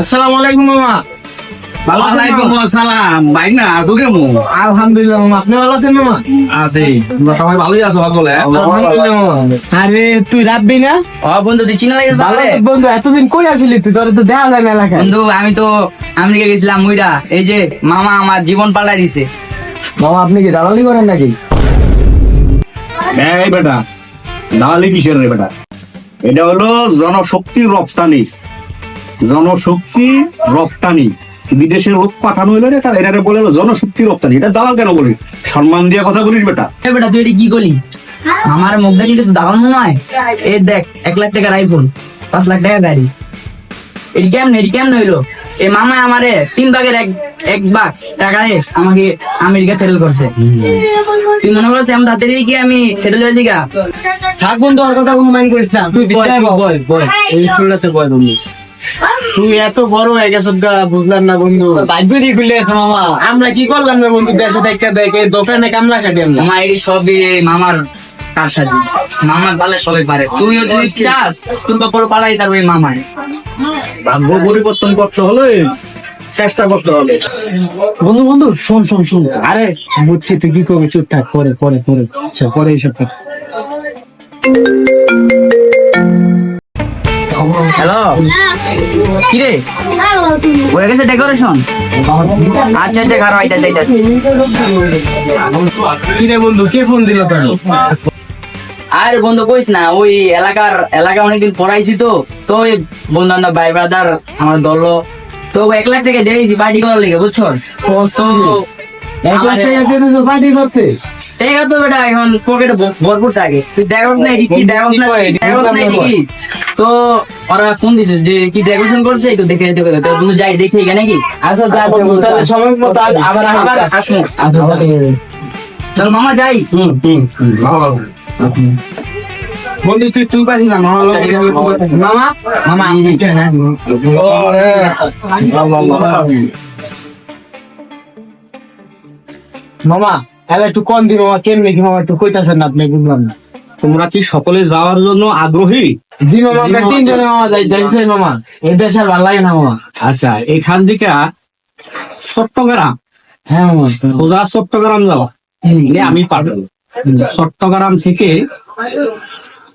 আসসালামু আলাইকুম মামা। ওয়ালাইকুম আসসালাম। ভাই না আছো কেমন? আলহামদুলিল্লাহ মামা। আপনি ভালো আছেন মামা? আছি। তোমরা সবাই ভালোই আছো সকলে আরে তুই রাখবি না? ও বন্ধু তুই চিনা লাগে বন্ধু এতদিন কই আছিলি তুই? তোর তো দেখা যায় না এলাকায়। বন্ধু আমি তো আমেরিকা গেছিলাম মুইরা। এই যে মামা আমার জীবন পাল্টাই দিছে। মামা আপনি কি দালালি করেন নাকি? এই বেটা। দালালি কিসের রে বেটা? এটা হলো জনশক্তি রপ্তানি। জনশক্তি রপ্তানি। বিদেশের লোক পাঠানো হইল এটা এটা বলে জনশক্তি রপ্তানি। এটা দালাল কেন বলিস? সম্মান দিয়ে কথা বলিস বেটা। বেটা, তুই এটা কি করলি? আমার মুখ দেখি কিছু দাঁড়ানো মনে হয়? এই দেখ, এক লাখ টাকার আইফোন পাঁচ লাখ টাকার গাড়ি। এটি কেমনে এটি কেমনে হইল? এই মামা আমারে তিন ভাগের এক এক ভাগ টাকায় আমাকে আমেরিকা সেটেল করছে। তুই মনে করছিস আমি তাড়াতাড়ি কি আমি সেটেল হয়েছি গা? থাক বন্ধু আর কথা কোনো মাইন্ড করিস না। তুই বয় বয় বয় এই ফুলটাতে বন্ধু। তুই এত বড় হয়ে গেছ গা বুঝলাম না বন্ধু। ভাগ্য দিয়ে খুলে গেছে মামা। আমরা কি করলাম না বন্ধু? দেশে দেখতে দেখে দোকানে কামলা কাটি আমরা। মামা এই সবই মামার কারসাজি পালে সবাই পারে। তুইও যদি চাস তোর বাপর পালাই তার ওই মামায়। ভাগ্য পরিবর্তন করতে হলে চেষ্টা করতে হবে। বন্ধু বন্ধু শোন শোন শোন। আরে বুঝছি তুই কি করবি? চুপ থাক পরে পরে পরে। আচ্ছা পরে এইসব থাক হ্যালো? কি রে? হয়ে গেছে ডেকোরেশন? আচ্ছা আচ্ছা খারাপ আইতা আইতা কি রে বন্ধু কে ফোন দিল তোর? আর বন্ধু কইস না ওই এলাকার এলাকা অনেকদিন পড়াইছি তো তো ওই বন্ধু বান্ধব ভাই ব্রাদার আমার দল তো এক লাখ টাকা দিয়েছি পার্টি করার লেগে বুঝছস তো এক লাখ টাকা দিয়ে দিছো পার্টি করতে? ঠিক তো বেটা এখন পকেটে ভরপুর থাকে। তুই দেখস না কি দেখস না দেখস না কি তো ওরা ফোন দিছে যে কি ডেকোরেশন করছে? একটু দেখে যেতে হবে তো বন্ধু যাই দেখি এখানে কি? আচ্ছা যা আচ্ছা, তাহলে সময় মতো আবার আবার আসব। আসব। আচ্ছা চল মামা যাই। বন্ধু তুই তুই পারিস না মামা মামা মামা এলা একটু কম দি মামা কেমনি কি মামা একটু কইতাছেন না আপনি বুঝলাম না। তোমরা কি সকলে যাওয়ার জন্য আগ্রহী? জি মামা আমরা তিনজনে মামা যাই যাইছে মামা। এই দেশ আর ভালো লাগে না মামা। আচ্ছা এখান থেকে চট্টগ্রাম। হ্যাঁ মামা। সোজা চট্টগ্রাম যাওয়া এ আমি পাঠাবো চট্টগ্রাম থেকে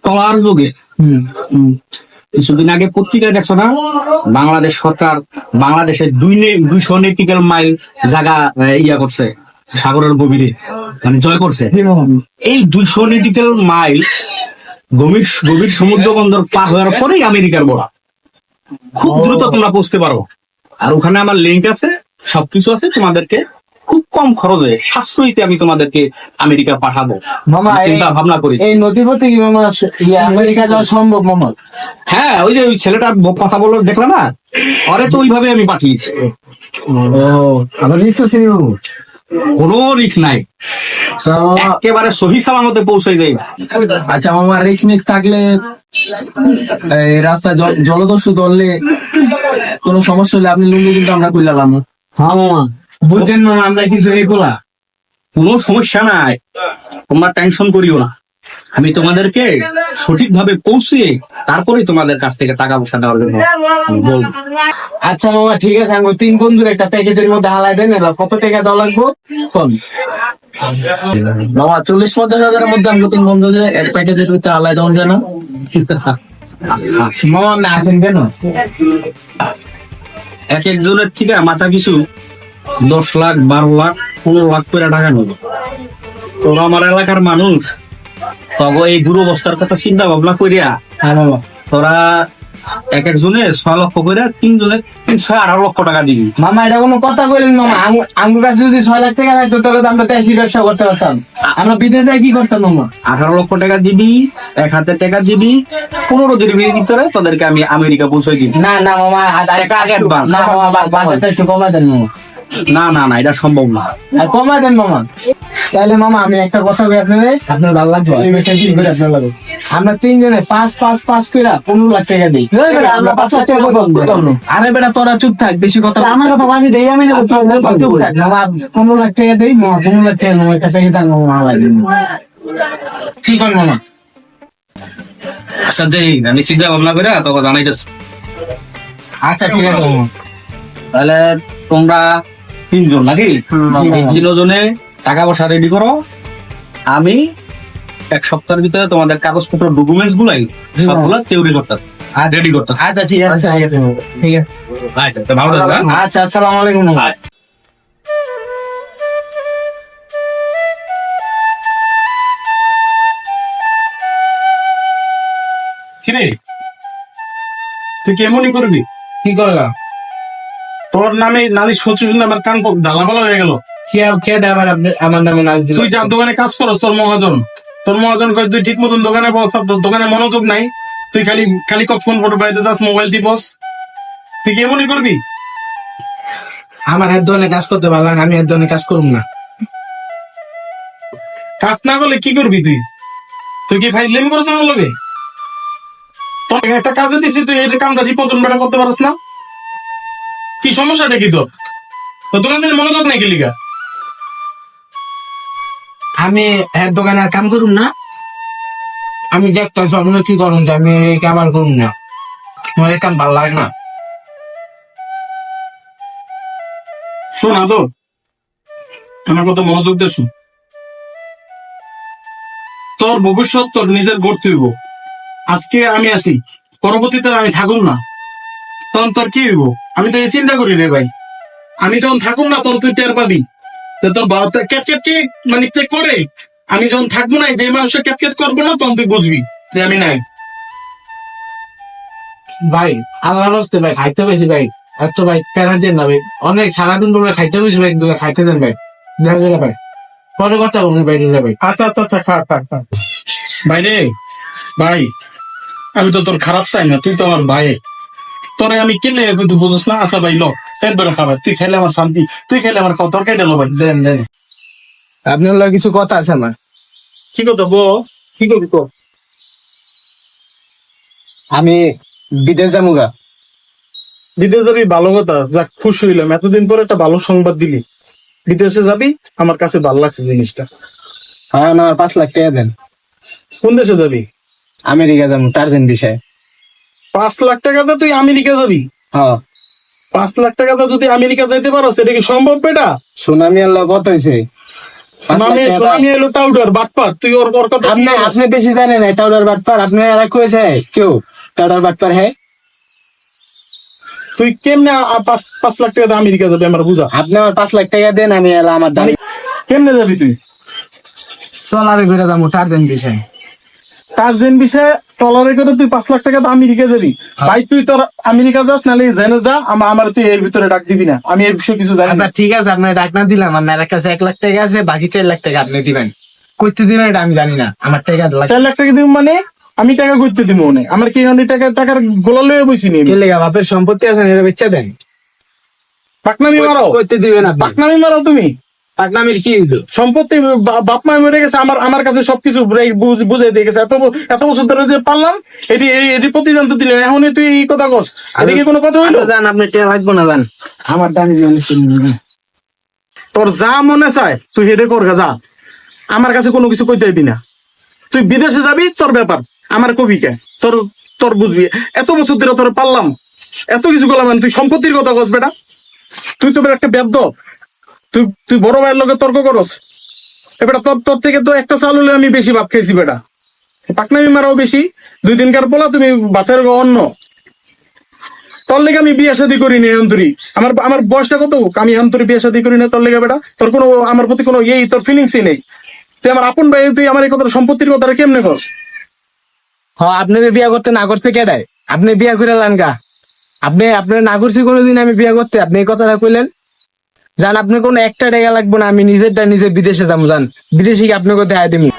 টলার যুগে কিছুদিন আগে পত্রিকায় দেখছ না? বাংলাদেশ সরকার বাংলাদেশের দুই দুইশো নেটিক্যাল মাইল জায়গা ইয়া করছে, সাগরের গভীরে মানে জয় করছে। এই দুইশো নেটিক্যাল মাইল গভীর গভীর সমুদ্র বন্দর পার হওয়ার পরেই আমেরিকার বড়া খুব দ্রুত তোমরা পৌঁছতে পারো। আর ওখানে আমার লিঙ্ক আছে, সবকিছু আছে তোমাদেরকে খুব কম খরচে সাশ্রয়ীতে আমি তোমাদেরকে আমেরিকা পাঠাবো। মামা এই- চিন্তা ভাবনা করি এই নদীপথে কি মামা আমেরিকা যাওয়া সম্ভব মামা? হ্যাঁ ওই যে ওই ছেলেটা কথা বলল দেখলাম না? ওরে তো ওইভাবে আমি পাঠিয়েছি। ও আবার রিক্স আছে কোনো রিস্ক নাই। মামা একেবারে সহি সালামতে পৌঁছে দেয় আচ্ছা মামা রিক্স মিক্স থাকলে এই রাস্তায় জল- জলদস্যু ধরলে কোনো সমস্যা হলে আপনি লুঙ্গি কিন্তু আমরা কইলাম হ্যাঁ মামা। বুঝছেন মামা আমরা কিন্তু এগুলা কোনো সমস্যা নাই। তোমরা টেনশন করিও না। আমি তোমাদেরকে সঠিকভাবে পৌঁছে তারপরে তোমাদের কাছ থেকে টাকা পয়সা দেওয়ার জন্য আচ্ছা মামা ঠিক আছে আমি তিন বন্ধুর একটা প্যাকেজের মধ্যে হালাই দেন কত টাকা দেওয়া লাগবো? কম মামা চল্লিশ পঞ্চাশ হাজারের মধ্যে আমি তিন বন্ধু যে এক প্যাকেজে দুইটা আলাই দেওয়া যায় না। মামা আপনি আসেন কেন? এক একজনের থেকে মাথা কিছু দশ লাখ বারো লাখ পনেরো লাখ করে টাকা নেবে। তোরা আমার এলাকার মানুষ তবে এই দুরবস্থার কথা চিন্তা ভাবনা করিয়া হ্যাঁ তোরা এক একজনে ছয় লক্ষ করে তিনজনে তিন ছয় আঠারো লক্ষ টাকা দিবি। মামা এটা কোনো কথা বললেন মামা। আঙ্গুর কাছে যদি ছয় লাখ টাকা থাকতো তাহলে তো আমরা দেশি ব্যবসা করতে পারতাম। আমরা বিদেশে কি করতাম মামা? আঠারো লক্ষ টাকা দিবি এক হাতে টাকা দিবি পনেরো দিনের ভিতরে তোদেরকে আমি আমেরিকা পৌঁছে দিবি। না না মামা টাকা আগে। না মামা একটু দেন মামা। না না না এটা সম্ভব না। আর কমাই দেন মামা। তাহলে মামা আমি একটা কথা বলি আপনাদের। আপনার ভালো লাগবে? আমি একটা কি করে আপনার লাগবে? আমরা তিনজনে পাঁচ পাঁচ পাঁচ করে পনেরো লাখ টাকা দিই। আমরা পাঁচ লাখ টাকা আরে বেটা তোরা চুপ থাক বেশি কথা আমার কথা আমি দেই আমি পনেরো লাখ টাকা দিই মামা পনেরো লাখ টাকা মামা লাগবে কি কর মামা? আচ্ছা দেই আমি চিন্তা ভাবনা করে তখন জানাইতেছি। আচ্ছা ঠিক আছে তাহলে তোমরা তিনজন নাকি? তিনজনে টাকা পয়সা রেডি করো। আমি এক সপ্তাহের ভিতরে তোমাদের কাগজপত্র ডকুমেন্টস গুলাই সবগুলো তৈরি করতাম রেডি করতাম। আচ্ছা ঠিক আছে ঠিক আছে। ঠিক আছে। আচ্ছা ভালো? আচ্ছা আসসালামু আলাইকুম। কিরে? তুই কেমনই করবি? কি করলাম? তোর নামে নারী সচিব আমার কান ঢালাপালা হয়ে গেল। কি কে ড্রাইভার আমার নামে দিল? তুই যার দোকানে কাজ করস তোর মহাজন। তোর মহাজন কয় তুই ঠিক মতন দোকানে বস তোর দোকানে মনোযোগ নাই। তুই খালি খালি কখন ফটো পাইতে যাস মোবাইল টিপস তুই কেমনই করবি? আমার এক ধরনের কাজ করতে পারলাম না, আমি এক ধরনের কাজ করুম না। কাজ না করলে কি করবি তুই? তুই কি ফাইজলেমি করছ আমার লগে? তোকে একটা কাজে দিছি তুই এই কামটা ঠিক মতন বেটা করতে পারস না? কি সমস্যাটা কি দোকান থেকে মনোযোগ নাই কি লিগা? আমি এক দোকানে আর কাম করুম না। আমি দেখতে স্বপ্ন কি করুন যে আমি এই কাম আর করুম না। আমার এই কাম ভালো লাগে না। শোন আদর আমার কথা মনোযোগ দিয়ে শুন। তোর ভবিষ্যৎ তোর নিজের গড়তে হইব। আজকে আমি আছি পরবর্তীতে আমি থাকুন না। তখন তোর কি হইব? আমি তো এই চিন্তা করি রে ভাই। আমি যখন থাকুম না তখন তুই টের পাবি। তোর বাবা ক্যাট ক্যাট কি মানে করে? আমি যখন থাকব না যে মানুষের ক্যাট ক্যাট করব না তখন তুই বুঝবি যে আমি নাই। ভাই আল্লাহ রস্তে ভাই খাইতে বেশি ভাই। এত ভাই প্যারা দেন না ভাই? অনেক সারাদিন ধরে খাইতে বেশি ভাই দুটো খাইতে দেন ভাই। দেখা গেলে ভাই। পরে কথা বলুন ভাই ভাই। আচ্ছা আচ্ছা আচ্ছা খা খা খা। ভাই রে ভাই আমি তো তোর খারাপ চাই না তুই তো আমার ভাই। তোরে আমি কেলে তুই বুঝছ না আচ্ছা ভাই লো। পেট বেরো খাবার। তুই খেলে আমার শান্তি তুই খেলে আমার খাওয়া তরকারি ডালো ভাই। দেন দেন। আপনার লগে কিছু কথা আছে আমার। কি করতো বো কি করবি তো আমি বিদেশ যামুগা। বিদেশ যাবি? ভালো কথা। যাক খুশি হইলাম। এতদিন পরে একটা ভালো সংবাদ দিলি। বিদেশে যাবি? আমার কাছে ভালো লাগছে জিনিসটা। হ্যাঁ না পাঁচ লাখ টাকা দেন। কোন দেশে যাবি? আমেরিকা যাব টার্জেন বিষয়। পাঁচ লাখ টাকাতে তুই আমেরিকা যাবি? হ্যাঁ। পাঁচ লাখ টাকাতে যদি আমেরিকা যাইতে পারো সেটা কি সম্ভব বেটা? সুনামি আল্লাহ কত হয়েছে সুনামি। সুনামি এলো টাউডার বাটপার। তুই ওর ওর কথা আপনি আপনি বেশি জানেন এটা ওটার বাটপার। আপনি আর কেউ? টাটার বাটপার হ্যাঁ তুই কেমনে পাঁচ পাঁচ লাখ টাকা আমেরিকা যাবে আমার বুঝা? আপনি আমার পাঁচ লাখ টাকা দেন আমি এলা আমার দামি কেমনে যাবি তুই? ট্রলারে করে যাব টার্জেন বিষয়। তার জেন বিষয়ে টলারে করে তুই পাঁচ লাখ টাকা দিয়ে আমেরিকা যাবি। ভাই তুই তোর আমেরিকা যাস নালে জেনে যা আমার আমার তুই এর ভিতরে ডাক দিবি না। আমি এর বিষয়ে কিছু জানি না। আচ্ছা ঠিক আছে আপনার ডাক না দিলাম আমার কাছে এক লাখ টাকা আছে বাকি চার লাখ টাকা আপনি দিবেন। করতে দিবেন এটা আমি জানি না আমার টাকা চার লাখ টাকা দিব মানে? আমি টাকা করতে দিব মনে। আমার কি অনেক টাকা টাকার গোলা লয়ে বসি নি বাপের সম্পত্তি আছে এটা বেচা দেন। পাকনামি মারো। করতে দিবেন পাকনামি মারো তুমি। পাকনামির কি সম্পত্তি বাপ মা মরে গেছে আমার আমার কাছে সবকিছু বুঝাই- বুঝ- দিয়ে গেছে। এত এত বছর ধরে যে পারলাম এটি এটি প্রতিদান তো দিলে এখন তুই এই কথা কস। এদিকে কোনো কথা হইল? জান আপনি লাগবো না জান। আমার জিনিস তোর যা মনে চায় তুই হেডে কর যা। আমার কাছে কোনো কিছু কইতে হইবি না। তুই বিদেশে যাবি তোর ব্যাপার। আমার কবি কে? তোর তোর বুঝবি। এত বছর ধরে তোর পারলাম। এত কিছু করলাম তুই সম্পত্তির কথা কস বেটা। তুই তো একটা বেদ্য তুই তুই বড় ভাইয়ের লগে তর্ক করস? এবার তোর তোর থেকে তো একটা চাল হলে আমি বেশি ভাত খাইছি বেটা। পাকনামি মারাও বেশি। দুই দিনকার পোলা, তুমি ভাতের অন্য তোর লেগে আমি বিয়ে শাদী করি নি অন্তরি। আমার আমার বয়সটা কত? আমি অন্তরি বিয়ে শাদী করি না তোর লেগে বেটা। তোর কোনো, আমার প্রতি কোনো ইয়েই, তোর ফিলিংসই নেই। তুই আমার আপন ভাই, তুই আমার এই কথা সম্পত্তির কথাটা কেমনে কর হ্যাঁ আপনি বিয়া করতে না করতে কেডায়? আপনি বিয়া করে লান গা আপনি আপনার না করছি কোনোদিন আমি বিয়া করতে। আপনি এই কথাটা কইলেন। জান আপনার কোনো একটা টাকা লাগবে না আমি নিজেরটা নিজে বিদেশে যাব জান। বিদেশে কি আপনাকে দেখাই দিবি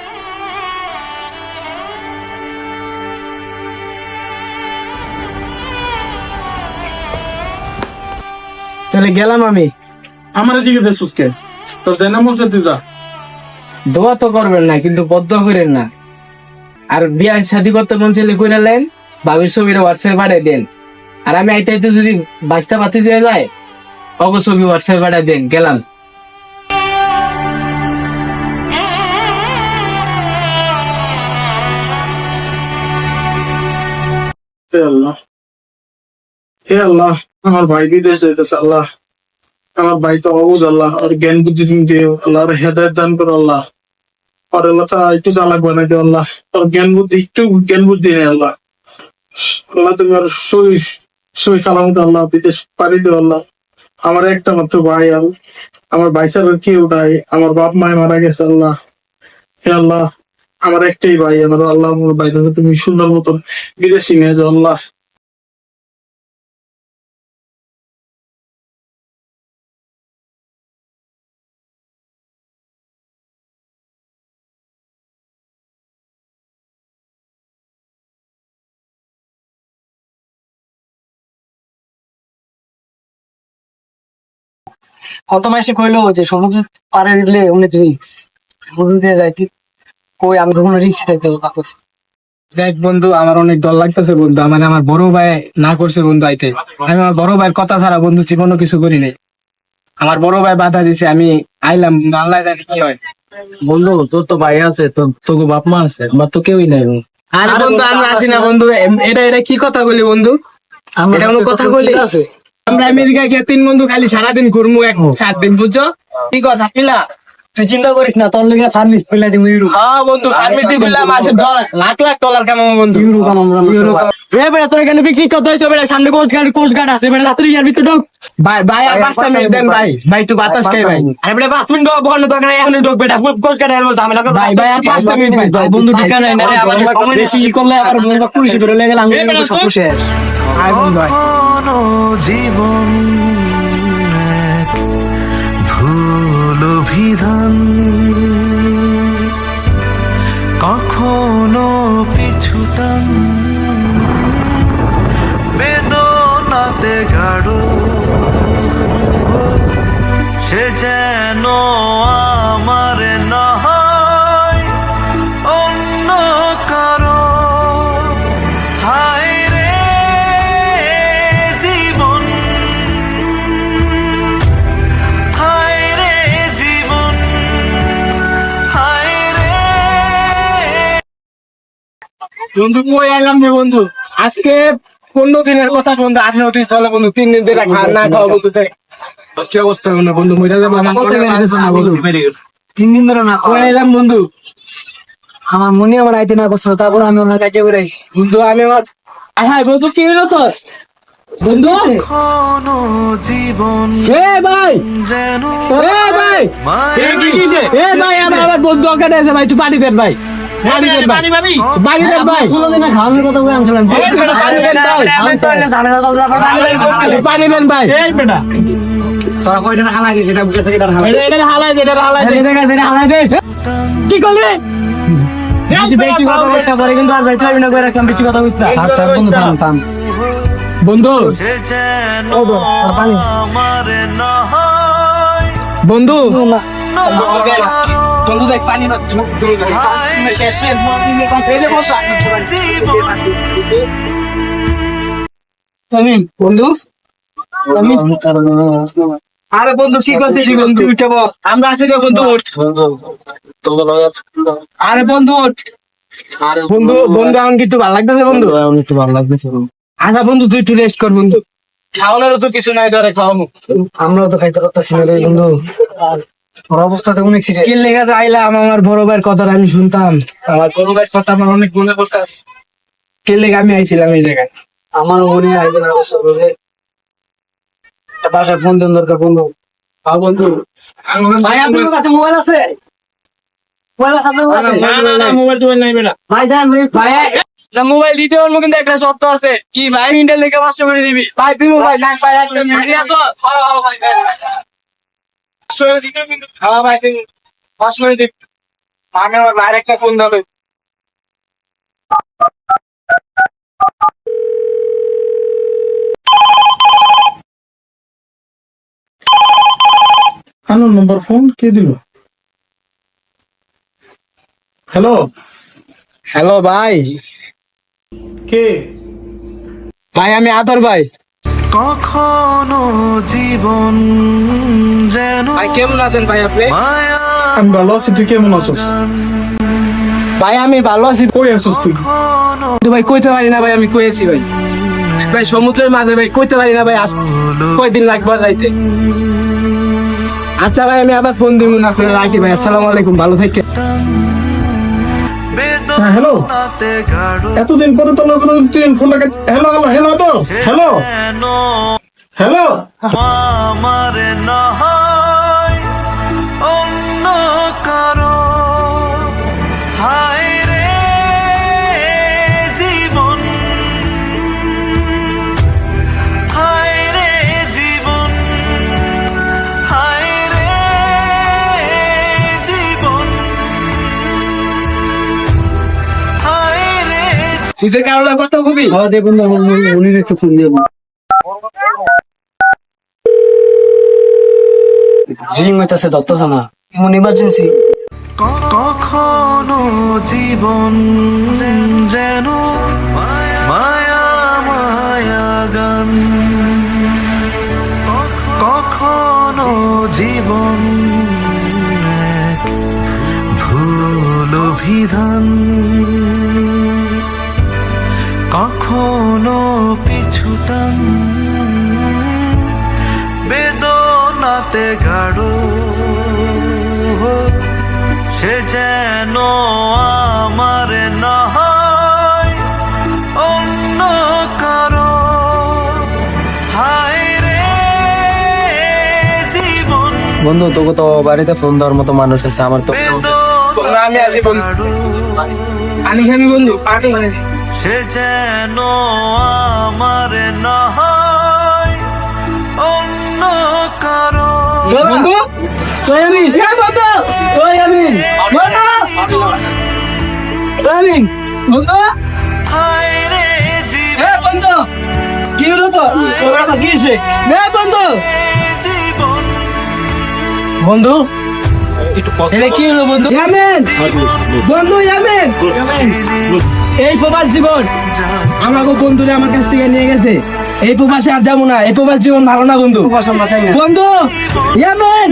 তাহলে গেলাম আমি। আমার এদিকে দেশুস কে? তোর জেনা মন তুই যা। দোয়া তো করবেন না কিন্তু বদ্ধ করেন না। আর বিয়া শাদি করতে মন চাইলে করে নেন বাবির ছবিটা হোয়াটসঅ্যাপ পাঠিয়ে দেন। আর আমি আইতে আইতে যদি বাঁচতে পাতে যেয়ে যায় অগো ছবি হোয়াটসঅ্যাপে পাঠাই দেন, গেলাম। হে আল্লাহ, আমার ভাই বিদেশ যাইতেছে, আল্লাহ। আমার ভাই তো অবুজ, আল্লাহ। আর জ্ঞান বুদ্ধি তুমি দিও, আল্লাহ। আর হেদায়ত দান করো, আল্লাহ। আর আল্লাহ তা একটু চালাক বানাই দিও, আল্লাহ। আর জ্ঞান বুদ্ধি, একটু জ্ঞান বুদ্ধি নেই, আল্লাহ। আল্লাহ তুমি আর সই সই সালামত, আল্লাহ, বিদেশ পাড়ি দিও, আল্লাহ। আমার একটা মাত্র ভাই আল। আমার ভাই ছাড়া কেউ নাই। আমার বাপ মায় মারা গেছে, আল্লাহ। হে আল্লাহ, আমার একটাই ভাই, আমার আল্লাহ, আমার ভাইটাকে তুমি সুন্দর মতন বিদেশি যাও, আল্লাহ। কত মাসে কইলো যে সমুদ্র পারে দিলে অনেক রিক্স সমুদ্র দিয়ে যাইতে। কই আমি তো কোনো রিক্স থাকতে পারতেছি দেখ বন্ধু আমার অনেক ডর লাগতেছে বন্ধু। আমার আমার বড় ভাই না করছে বন্ধু আইতে। আমি আমার বড় ভাইয়ের কথা ছাড়া বন্ধু জীবনও কিছু করি নাই। আমার বড় ভাই বাধা দিছে আমি আইলাম আল্লাহ জানি কি হয়। বন্ধু তোর তো ভাই আছে তোর তোকে বাপ মা আছে আমার তো কেউই নাই আরে বন্ধু আমরা আছি না বন্ধু। এটা এটা কি কথা বলি বন্ধু? এটা কোনো কথা বলি? আছে। আমরা আমেরিকা গিয়ে তিন বন্ধু খালি সারাদিন ঘুরমু এক সাত দিন বুঝছ? কি কথা পিলা? তুই চিন্তা করিস না তোর লেগে ফার্মিস পেলে দিমু ইউরো হ্যাঁ বন্ধু ফার্মেসি মাসে ডলার লাখ লাখ ডলার কামাবো বন্ধু। ইউরো কাম আমরা ইউরো তোর এখানে বিক্রি করতে হয়েছে বেটা সামনে কোস্ট গার্ড কোস্ট গার্ড আছে বেটা রাত্রি ইয়ার ভিতরে ঢোক। ভাই ভাই আর পাঁচটা মিনিট দেন ভাই। ভাই। একটু বাতাস খাই ভাই। আরে বেটা পাঁচ মিনিট ঢোক বন্ধ দরকার এখন ঢোক বেটা। কোস্ট গার্ড এর ঝামেলা কর ভাই ভাই আর পাঁচটা মিনিট ভাই ভাই। বন্ধু ঠিক নাই না রে আবার বেশি ই করলে আবার মনে কর পুলিশে ধরে লেগে সব শেষ আয় বন্ধু ভাই জীবন অভিধান কখনো পিছুটান। বন্ধু কই আইলাম রে বন্ধু? আজকে পনেরো দিনের কথা বন্ধু আঠেরো দিন চলে বন্ধু তিন দিন ধরে খাওয়া না খাওয়া বন্ধু দেখ। কি অবস্থা বন্ধু বন্ধু যাবে তিন দিন ধরে না কই আইলাম বন্ধু? আমার মনে আমার আইতে না করছিল তারপর আমি ওনার কাছে করে আইছি। বন্ধু আমি আমার হায় বন্ধু কি হলো তোর? বন্ধু? কখনো জীবন এ ভাই! এ ভাই! এ ভাই আমার আমার বন্ধু ওখানে আছে ভাই একটু পানি দেন ভাই। পানি দেন ভাই। পানি দেন ভাই। কোনোদিন খাওয়ানোর কথা বলে আনছিলাম পানি দেন ভাই। পানি দেন ভাই। তোরা কয়টা হালা গেছে এটা বুঝেছে এটা হালা এটা এটা হালাই দে এটা হালাই দে। এটা গেছে এটা হালা দে। কি করলি? বেশি বেশি কথা বলতে পারে কিন্তু আর যাইতে হবে না করে রাখলাম বেশি কথা বুঝতে থাম থাম বন্ধু থাম থাম। বন্ধু। বন্ধু দেখ পানি না শেষে আমি বন্ধু? আমি আরে বন্ধু কি করছিস বন্ধু? উঠে আমরা আছি রে বন্ধু ওঠ আরে বন্ধু ওঠ বন্ধু বন্ধু এখন কি একটু ভালো লাগতেছে বন্ধু? একটু ভালো লাগতেছে আচ্ছা বন্ধু তুই একটু রেস্ট কর বন্ধু। খাওয়ানোরও তো কিছু নাই ধরে খাওয়ানো আমরাও তো খাইতে পারতাছি না রে বন্ধু। আর ওর অবস্থা তো অনেক সিরিয়াস লেগে আইলাম আমার বড় ভাইয়ের কথাটা আমি শুনতাম আমার বড় ভাইয়ের কথা আমার অনেক মনে করতাস কে লেগে আমি আইছিলাম এই জায়গায় আমার মনে আইতে না অবস্থা করে বাসায় ফোন দেন দরকার বন্ধু হ্যাঁ বন্ধু ভাই আপনার কাছে মোবাইল আছে মোবাইল আছে আপনার কাছে না না না মোবাইল টোবাইল নাই বেটা ভাই দেন ভাই মোবাইল দিতে পারব কিন্তু একটা শর্ত আছে কি ভাই ইন্টার লেগে পাঁচশো করে দিবি ভাই তুই মোবাইল ভাই একদম ঠিক আছে পাঁচশো করে দিতে কিন্তু হ্যাঁ দিবি আমি আমার বাইরে একটা ফোন দেবে হ্যালো নম্বর ফোন কে দিল? হ্যালো? হ্যালো ভাই। কে? ভাই আমি আদর ভাই। কখনো জীবন যেন ভাই কেমন আছেন ভাই আপনি? আমি ভালো আছি তুই কেমন আছিস? ভাই আমি ভালো আছি। কই আছিস তুই? কিন্তু ভাই কইতে পারি না ভাই আমি কইছি ভাই। ভাই সমুদ্রের মাঝে ভাই কইতে পারি না ভাই আজ কয়দিন লাগবে যাইতে। আচ্ছা ভাই আমি আবার ফোন দিব না করে রাখি ভাই আসসালামু আলাইকুম ভালো থেকে হ্যাঁ হ্যালো এতদিন পরে তোমার কোনো তুই ফোনটা হ্যালো হ্যালো হ্যালো তো? হ্যালো হ্যালো তুই কারোর কথা কবি? হ্যাঁ দেখুন উনি একটু ফোন দিয়ে রিং হইতাছে দত্ত না এমন ইমার্জেন্সি ক- কখনো জীবন যেন মায়া মায়া গান। কখনো জীবন ভুল অভিধান। কখনো পিছুটান বেদনাতে গাঢ়। সে যেন আমার না হয় অন্য কারও। রে বন্ধু তোকে তো বাড়িতে ফোন দেওয়ার মতো মানুষ আছে আমার তো আমি আছি বন্ধু। আমি বন্ধু পার্টি মানে সে যেন আমার না হয় অন্য কারও। বন্ধু হ্যাঁ হায় রে জীবন। হ্যাঁ কি হলো তো? তোরা তো কি হয়েছে? বন্ধু। বন্ধু। এটা কি হলো বন্ধু? ইয়ামেন বন্ধু ইয়ামেন এই প্রবাস জীবন আমাকে বন্ধুরা আমার কাছ থেকে নিয়ে গেছে। এই প্রবাসে আর যাব না এই প্রবাস জীবন ভালো না বন্ধু? বন্ধু ইয়ামেন!